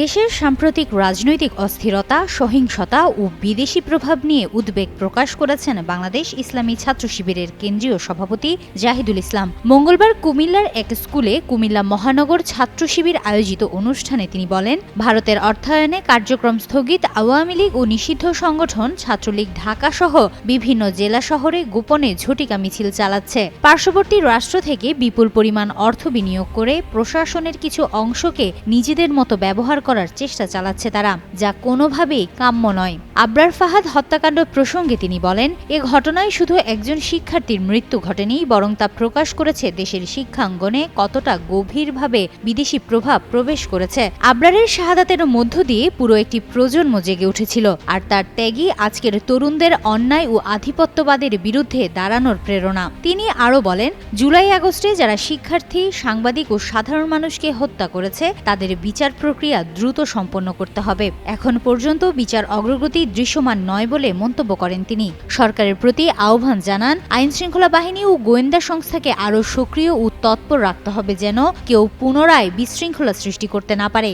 দেশের সাম্প্রতিক রাজনৈতিক অস্থিরতা, সহিংসতা ও বিদেশি প্রভাব নিয়ে উদ্বেগ প্রকাশ করেছেন বাংলাদেশ ইসলামী ছাত্র শিবিরের কেন্দ্রীয় সভাপতি জাহিদুল ইসলাম। মঙ্গলবার কুমিল্লার এক স্কুলে কুমিল্লা মহানগর ছাত্র শিবির আয়োজিত অনুষ্ঠানে তিনি বলেন, ভারতের অর্থায়নে কার্যক্রম স্থগিত আওয়ামী লীগ ও নিষিদ্ধ সংগঠন ছাত্রলীগ ঢাকা সহ বিভিন্ন জেলা শহরে গোপনে ঝটিকা মিছিল চালাচ্ছে। পার্শ্ববর্তী রাষ্ট্র থেকে বিপুল পরিমাণ অর্থ বিনিয়োগ করে প্রশাসনের কিছু অংশকে নিজেদের মতো ব্যবহার করার চেষ্টা চালাচ্ছে তারা, যা কোনোভাবেই কাম্য নয়। আবরার ফাহাদ হত্যাকাণ্ড প্রসঙ্গে তিনি বলেন, এ ঘটনায় শুধু একজন শিক্ষার্থীর মৃত্যু ঘটেনি, বরং তা প্রকাশ করেছে দেশের শিক্ষাঙ্গনে কতটা গভীরভাবে বিদেশি প্রভাব প্রবেশ করেছে। আবরারের শাহাদাতের মধ্য দিয়ে পুরো একটি প্রজন্ম জেগে উঠেছিল, আর তার ত্যাগই আজকের তরুণদের অন্যায় ও আধিপত্যবাদের বিরুদ্ধে দাঁড়ানোর প্রেরণা। তিনি আরও বলেন, জুলাই আগস্টে যারা শিক্ষার্থী, সাংবাদিক ও সাধারণ মানুষকে হত্যা করেছে, তাদের বিচার প্রক্রিয়া দ্রুত সম্পন্ন করতে হবে। এখন পর্যন্ত বিচার অগ্রগতি দৃশ্যমান নয় বলে মন্তব্য করেন তিনি। সরকারের প্রতি আহ্বান জানান, আইনশৃঙ্খলা বাহিনী ও গোয়েন্দা সংস্থাকে আরও সক্রিয় ও তৎপর রাখতে হবে যেন কেউ পুনরায় বিশৃঙ্খলা সৃষ্টি করতে না পারে।